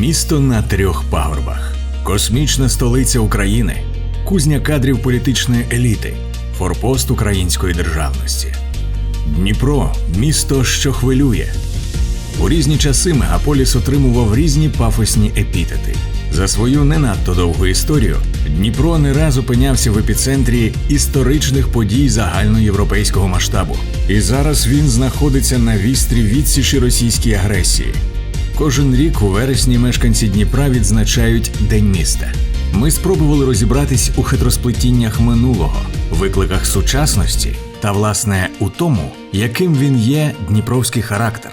Місто на трьох пагорбах, космічна столиця України, кузня кадрів політичної еліти, форпост української державності. Дніпро місто, що хвилює. У різні часи мегаполіс отримував різні пафосні епітети. За свою не надто довгу історію Дніпро не раз опинявся в епіцентрі історичних подій загальноєвропейського масштабу. І зараз він знаходиться на вістрі відсічі російській агресії. Кожен рік у вересні мешканці Дніпра відзначають День міста. Ми спробували розібратись у хитросплетіннях минулого, викликах сучасності та, власне, у тому, яким він є дніпровський характер.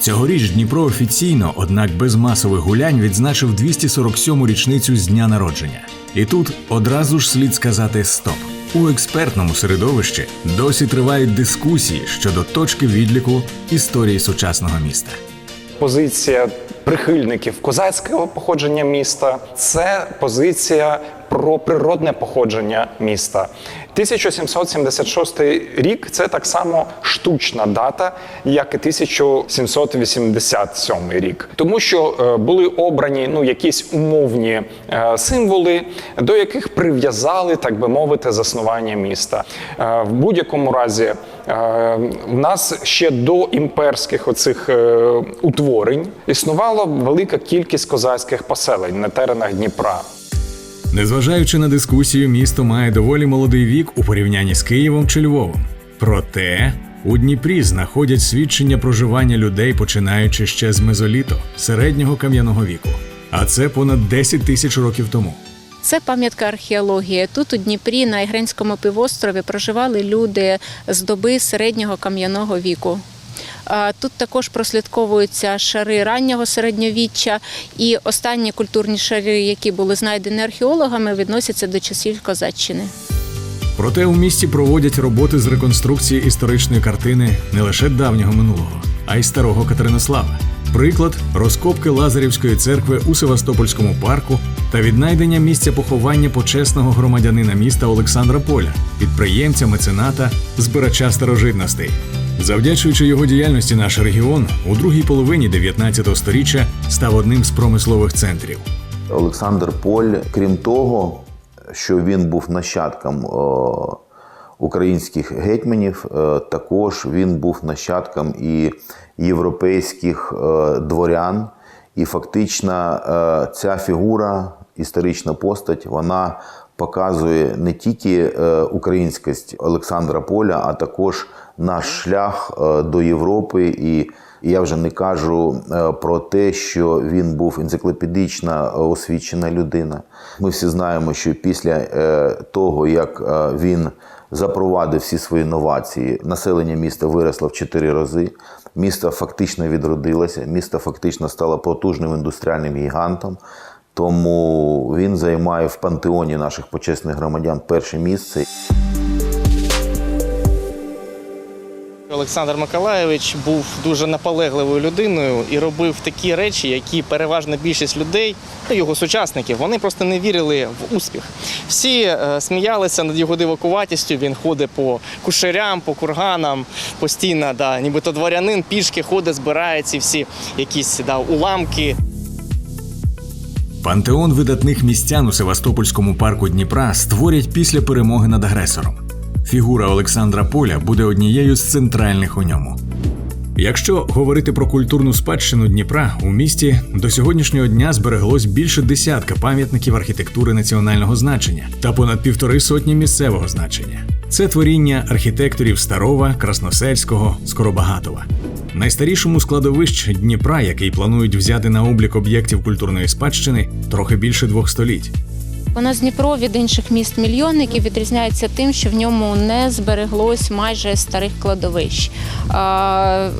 Цьогоріч Дніпро офіційно, однак без масових гулянь, відзначив 247-му річницю з дня народження. І тут одразу ж слід сказати стоп. У експертному середовищі досі тривають дискусії щодо точки відліку історії сучасного міста. Позиція прихильників козацького походження міста. Це позиція про природне походження міста. 1776 рік це так само штучна дата, як і 1787 рік, тому що е, були обрані ну якісь умовні е, символи, до яких прив'язали, так би мовити, заснування міста. Е, В будь-якому разі в нас ще до імперських оцих утворень існувала велика кількість козацьких поселень на теренах Дніпра. Незважаючи на дискусію, місто має доволі молодий вік у порівнянні з Києвом чи Львовом. Проте у Дніпрі знаходять свідчення проживання людей, починаючи ще з мезоліту, середнього кам'яного віку. А це понад 10 тисяч років тому. Це пам'ятка археології. Тут у Дніпрі на Ігренському півострові проживали люди з доби середнього кам'яного віку. Тут також прослідковуються шари раннього середньовіччя, і останні культурні шари, які були знайдені археологами, відносяться до часів козаччини. Проте у місті проводять роботи з реконструкції історичної картини не лише давнього минулого, а й старого Катеринослава. Приклад розкопки Лазарівської церкви у Севастопольському парку та віднайдення місця поховання почесного громадянина міста Олександра Поля, підприємця, мецената, збирача старожитностей. Завдячуючи його діяльності, наш регіон у другій половині 19 століття став одним з промислових центрів. Олександр Поль, крім того, що він був нащадком о, українських гетьманів, е, також він був нащадком і європейських е, дворян. І фактично е, ця фігура, історична постать, вона показує не тільки е, українськість Олександра Поля, а також наш шлях е, до Європи. І я вже не кажу е, про те, що він був енциклопедична освічена людина. Ми всі знаємо, що після того, як він запровадив всі свої новації, населення міста виросло в чотири рази. Місто фактично відродилося, місто фактично стало потужним індустріальним гігантом. Тому він займає в пантеоні наших почесних громадян перше місце. Олександр Миколаєвич був дуже наполегливою людиною і робив такі речі, які переважна більшість людей, його сучасників, вони просто не вірили в успіх. Всі е, сміялися над його дивакуватістю. Він ходить по кушерям, по курганам, постійно, да, нібито дворянин пішки ходить, збирає ці всі якісь да, уламки. Пантеон видатних містян у Севастопольському парку Дніпра створять після перемоги над агресором. Фігура Олександра Поля буде однією з центральних у ньому. Якщо говорити про культурну спадщину Дніпра, у місті до сьогоднішнього дня збереглось більше десятка пам'ятників архітектури національного значення та понад півтори сотні місцевого значення. Це творіння архітекторів Старова, Красносельського, Скоробагатова. Найстарішому складовищ Дніпра, який планують взяти на облік об'єктів культурної спадщини, трохи більше двох століть. У нас Дніпро від інших міст мільйонників відрізняється тим, що в ньому не збереглось майже старих кладовищ,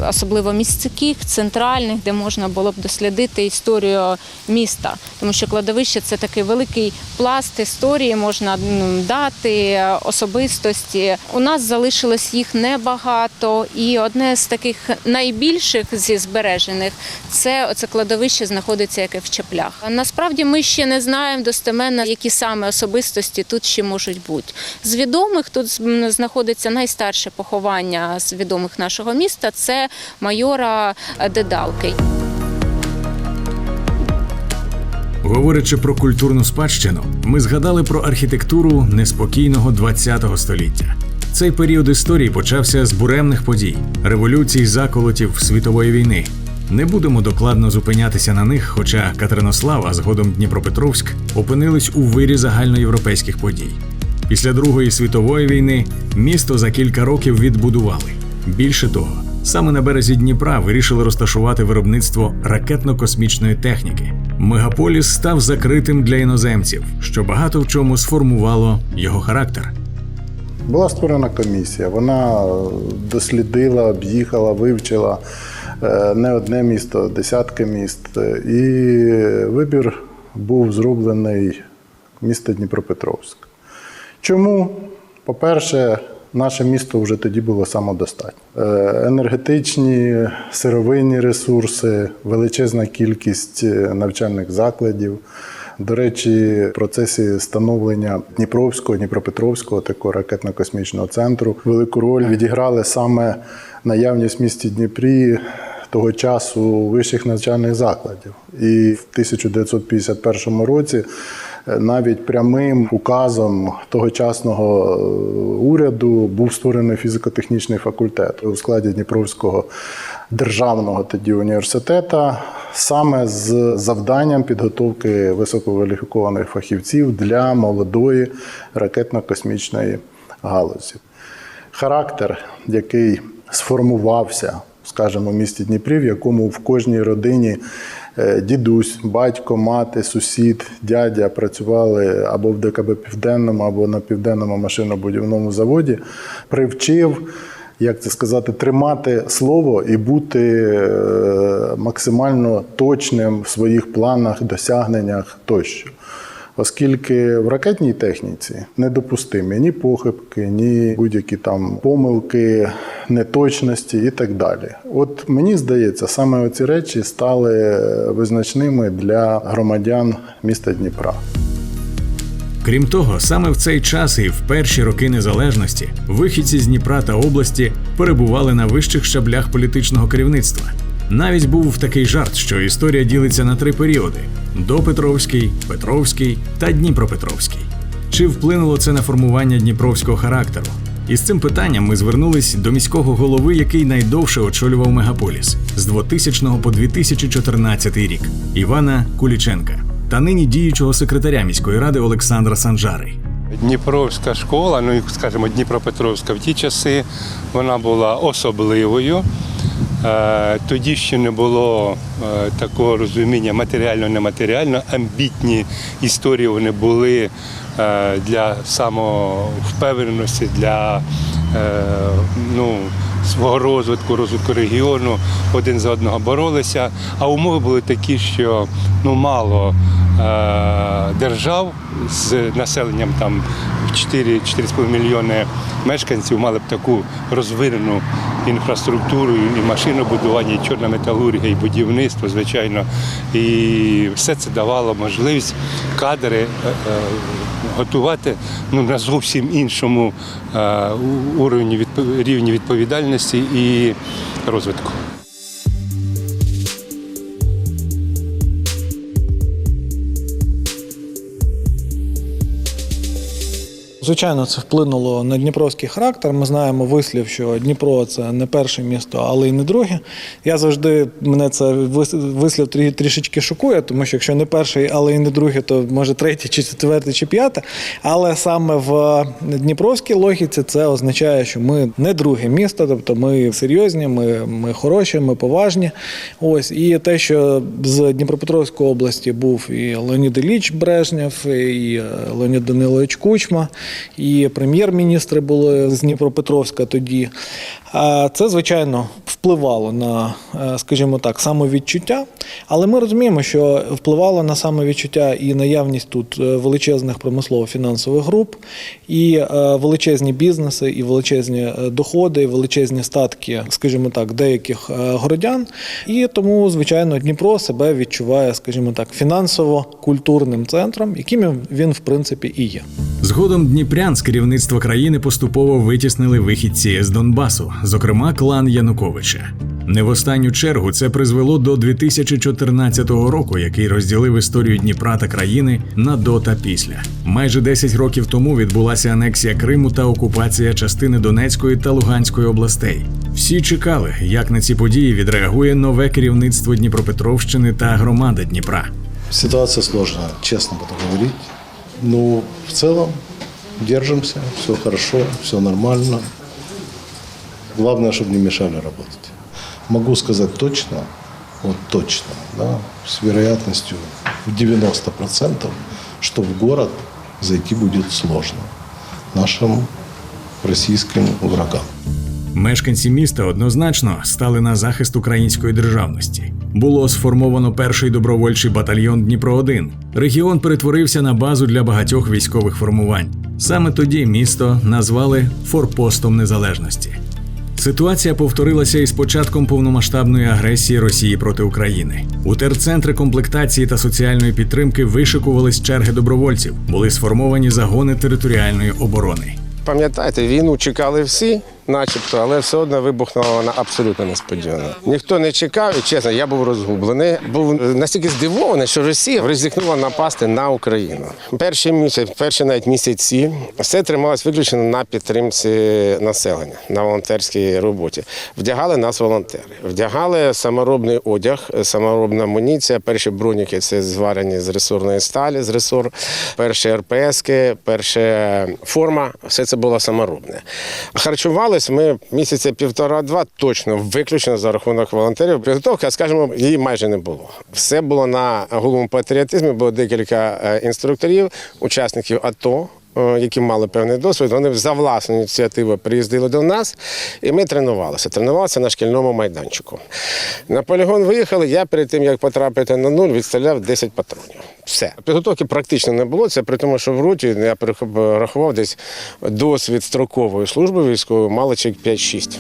особливо місцевих, центральних, де можна було б дослідити історію міста. Тому що кладовище це такий великий пласт історії, можна ну, дати особистості. У нас залишилось їх небагато, і одне з таких найбільших зі збережених це оце кладовище знаходиться яке в Чеплях. Насправді ми ще не знаємо достеменно, які саме особистості тут ще можуть бути. З відомих тут знаходиться найстарше поховання з відомих нашого міста. Це майора Дедалки. Говорячи про культурну спадщину, ми згадали про архітектуру неспокійного ХХ століття. Цей період історії почався з буремних подій, революцій, заколотів світової війни. Не будемо докладно зупинятися на них, хоча Катеринослав, а згодом Дніпропетровськ опинились у вирі загальноєвропейських подій. Після Другої світової війни місто за кілька років відбудували. Більше того, саме на березі Дніпра вирішили розташувати виробництво ракетно-космічної техніки. Мегаполіс став закритим для іноземців, що багато в чому сформувало його характер. Була створена комісія. Вона дослідила, об'їхала, вивчила не одне місто, десятки міст. Е, І вибір був зроблений місто Дніпропетровськ. Чому? По-перше, наше місто вже тоді було самодостатнє. Е, Енергетичні, сировинні ресурси, величезна кількість е, навчальних закладів. До речі, в процесі становлення Дніпровського, Дніпропетровського такого ракетно-космічного центру велику роль відіграли саме наявність в місті Дніпрі того часу вищих навчальних закладів. І в 1951 році навіть прямим указом тогочасного е, уряду був створений фізико-технічний факультет у складі Дніпровського державного тоді університету, саме з завданням підготовки висококваліфікованих фахівців для молодої ракетно-космічної галузі. Характер, який сформувався, скажімо, в місті Дніпрі, в якому в кожній родині дідусь, батько, мати, сусід, дядя працювали або в ДКБ Південному, або на південному машинобудівному заводі, привчив. Як це сказати, тримати слово і бути е, максимально точним в своїх планах, досягненнях тощо. Оскільки в ракетній техніці недопустимі ні похибки, ні будь-які там помилки, неточності і так далі. От мені здається, саме оці речі стали визначними для громадян міста Дніпра. Крім того, саме в цей час і в перші роки незалежності вихідці з Дніпра та області перебували на вищих щаблях політичного керівництва. Навіть був такий жарт, що історія ділиться на три періоди: допетровський, Петровський та Дніпропетровський. Чи вплинуло це на формування дніпровського характеру? І з цим питанням ми звернулись до міського голови, який найдовше очолював мегаполіс з 2000 по 2014 рік Івана Куліченка та нині діючого секретаря міської ради Олександра Санжари. Дніпровська школа, ну скажімо, Дніпропетровська в ті часи вона була особливою. Е, Тоді ще не було е, такого розуміння матеріально-нематеріально. Амбітні історії вони були е, для самовпевненості, для ну, свого розвитку, розвитку регіону, один за одного боролися. А умови були такі, що ну, мало держав з населенням там в 4-4,5 мільйони мешканців мали б таку розвинену інфраструктуру, і машинобудування, і чорна металургія, і будівництво, звичайно. І все це давало можливість кадри е, е, готувати ну, на зовсім іншому е, рівні відповідальності і розвитку. Звичайно, це вплинуло на дніпровський характер. Ми знаємо вислів, що Дніпро це не перше місто, але й не друге. Я завжди мене це вис- вислів трішечки шокує, тому що якщо не перший, але й не друге, то може третє, чи четверте, чи п'яте. Але саме в Дніпровській логіці це означає, що ми не друге місто, тобто ми серйозні, ми, ми хороші, ми поважні. Ось і те, що з Дніпропетровської області був і Леонід Ілліч Брежнєв, і е, Леонід Данилович Кучма, і прем'єр-міністри були з Дніпропетровська тоді. Це, звичайно, впливало на, е, скажімо так, самовідчуття, але ми розуміємо, що впливало на самовідчуття і наявність тут е, величезних промислово-фінансових груп, і е, величезні бізнеси, і величезні доходи, і величезні статки, скажімо так, деяких городян. І тому, звичайно, Дніпро себе відчуває, скажімо так, фінансово-культурним центром, яким він, в принципі, і є. Згодом Дніпрян з керівництва країни поступово витіснили вихідці з Донбасу, зокрема клан Януковича. Не в останню чергу це призвело до 2014 року, який розділив історію Дніпра та країни на до та після. Майже 10 років тому відбулася анексія Криму та окупація частини Донецької та Луганської областей. Всі чекали, як на ці події відреагує нове керівництво Дніпропетровщини та громади Дніпра. Ситуация сложная, честно буду говорить. Но в целом держимся, все хорошо, все нормально. Главное, чтобы не мешали работать. Могу сказать точно, вот точно, да, с вероятностью в 90%, что в город зайти будет сложно нашим российским врагам. Мешканці міста однозначно стали на захист української державності. Було сформовано перший добровольчий батальйон Дніпро 1 Регіон перетворився на базу для багатьох військових формувань. Саме тоді місто назвали форпостом незалежності. Ситуація повторилася із початком повномасштабної агресії Росії проти України. У терцентри комплектації та соціальної підтримки вишикувались черги добровольців, були сформовані загони територіальної оборони. Пам'ятаєте, війну чекали всі, начебто, але все одно вибухнула вона абсолютно несподівано. Ніхто не чекав, і чесно, я був розгублений. Був настільки здивований, що Росія ризикнула напасти на Україну. Перший місяць, перші навіть місяці, все трималось виключно на підтримці населення, на волонтерській роботі. Вдягали нас волонтери, вдягали саморобний одяг, саморобна амуніція. Перші броніки це зварені з ресурної сталі, з ресур, перші РПСки, перша форма, все це було саморобне. Харчувались ми місяця півтора-два точно, виключно за рахунок волонтерів. Підготовка, скажімо, її майже не було. Все було на голому патріотизмі, було декілька е, інструкторів, учасників АТО. Е, Які мали певний досвід, вони за власну ініціативу приїздили до нас, і ми тренувалися. Тренувалися на шкільному майданчику. На полігон виїхали. Я перед тим як потрапити на нуль, відстріляв 10 патронів. Все підготовки практично не було. Це при тому, що в роті я рахував десь досвід строкової служби військової маличок 5-6.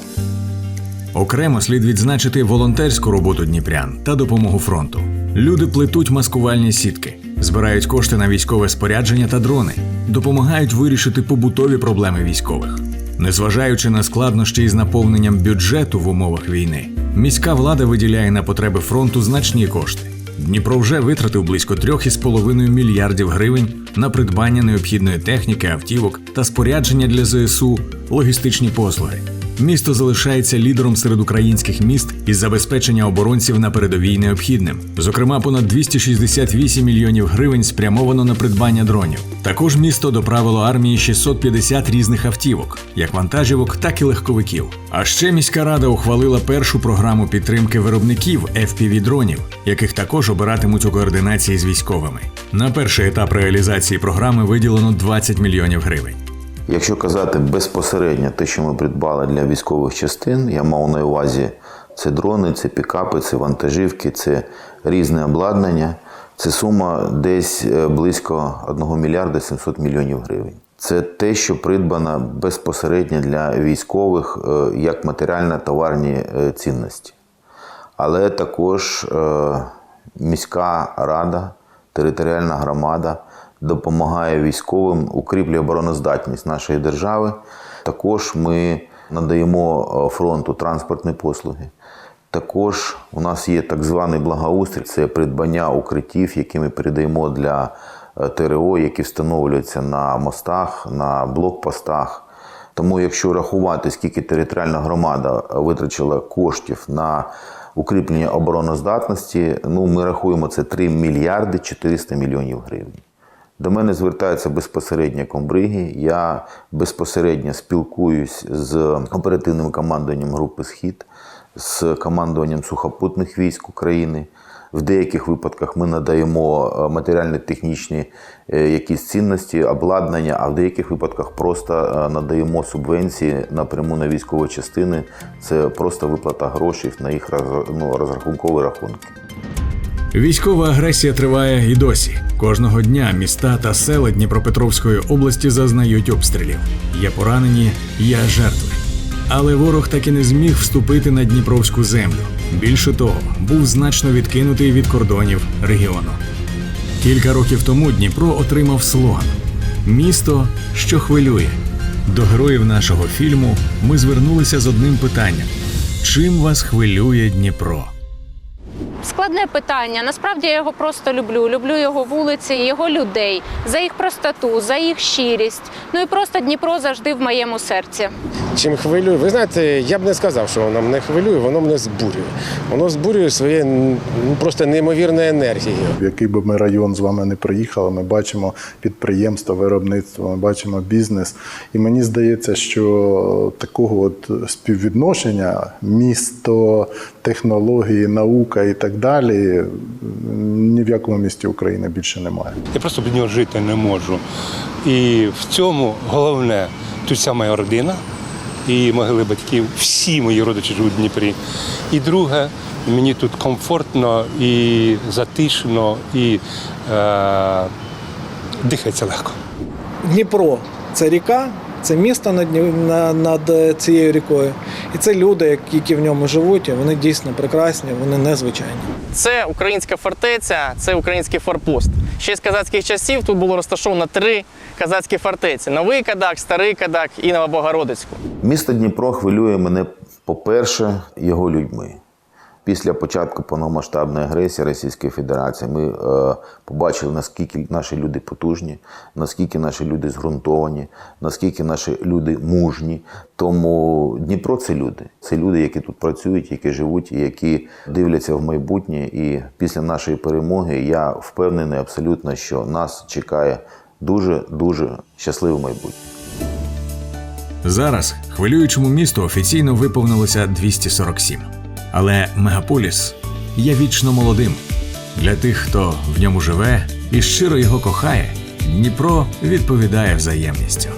Окремо слід відзначити волонтерську роботу дніпрян та допомогу фронту. Люди плетуть маскувальні сітки, збирають кошти на військове спорядження та дрони, допомагають вирішити побутові проблеми військових. Незважаючи на складнощі із наповненням бюджету в умовах війни, міська влада виділяє на потреби фронту значні кошти. Дніпро вже витратив близько 3,5 мільярдів гривень на придбання необхідної техніки, автівок та спорядження для ЗСУ, логістичні послуги. Місто залишається лідером серед українських міст із забезпечення оборонців на передовій необхідним. Зокрема, понад 268 мільйонів гривень спрямовано на придбання дронів. Також місто доправило армії 650 різних автівок, як вантажівок, так і легковиків. А ще міська рада ухвалила першу програму підтримки виробників fpv дронів, яких також обиратимуть у координації з військовими. На перший етап реалізації програми виділено 20 мільйонів гривень. Якщо казати безпосередньо те, що ми придбали для військових частин, я мав на увазі це дрони, це пікапи, це вантажівки, це різне обладнання. Це сума десь е, близько 1 мільярда 700 мільйонів гривень. Це те, що придбано безпосередньо для військових е, як матеріально-товарні е, цінності. Але також міська рада, територіальна громада допомагає військовим, укріплює обороноздатність нашої держави. Також ми надаємо е, фронту транспортні послуги. Також у нас є так званий благоустрій, це придбання укриттів, які ми передаємо для е, ТРО, які встановлюються на мостах, на блокпостах. Тому, якщо рахувати, скільки територіальна громада витрачила коштів на укріплення обороноздатності, ну ми рахуємо це 3 мільярди 400 мільйонів гривень. До мене звертаються безпосередньо комбриги. Я безпосередньо спілкуюсь з оперативним командуванням групи Схід, з командуванням сухопутних військ України. В деяких випадках ми надаємо е, матеріально-технічні е, якісь цінності, обладнання, а в деяких випадках просто е, надаємо субвенції напряму на військові частини. Це просто виплата грошей на їх розрахункові рахунки. Військова агресія триває і досі. Кожного дня міста та села Дніпропетровської області зазнають обстрілів. Є поранені, є жертви. Але ворог так і не зміг вступити на Дніпровську землю. Більше того, був значно відкинутий від кордонів регіону. Кілька років тому Дніпро отримав слоган Місто, що хвилює. До героїв нашого фільму ми звернулися з одним питанням: чим вас хвилює Дніпро? Складне питання. Насправді я його просто люблю. Люблю його вулиці, його людей, за їх простоту, за їх щирість. Ну і просто Дніпро завжди в моєму серці. Чим хвилює? Ви знаєте, я б не сказав, що воно мене хвилює, воно мене збурює. Воно збурює своєю просто неймовірною енергією. В який би ми район з вами не приїхали, ми бачимо підприємство, виробництво, ми бачимо бізнес. І мені здається, що такого от співвідношення місто, технології, наука і так далі ні в якому місті України більше немає. Я просто без нього жити не можу. І в цьому головне тут вся моя родина і могили батьків. Всі мої родичі живуть в Дніпрі. І друге, мені тут комфортно і затишно, і е, дихається легко. Дніпро це ріка, це місто над, Дні- над е, цією рікою. І це люди, які- в ньому живуть, і вони дійсно прекрасні, вони незвичайні. Це українська фортеця, це український форпост. Ще з казацьких часів тут було розташовано три казацькі фортеці: Новий Кадак, Старий Кадак і Новобогородицьку. Місто Дніпро хвилює мене, по-перше, його людьми. Після початку повномасштабної агресії Російської Федерації ми е, побачили, наскільки наші люди потужні, наскільки наші люди зґрунтовані, наскільки наші люди мужні. Тому Дніпро це люди. Це люди, які тут працюють, які живуть, які дивляться в майбутнє. І після нашої перемоги я впевнений абсолютно, що нас чекає дуже дуже щасливе майбутнє. Зараз хвилюючому місту офіційно виповнилося 247. Але мегаполіс є вічно молодим. Для тих, хто в ньому живе і щиро його кохає, Дніпро відповідає взаємністю.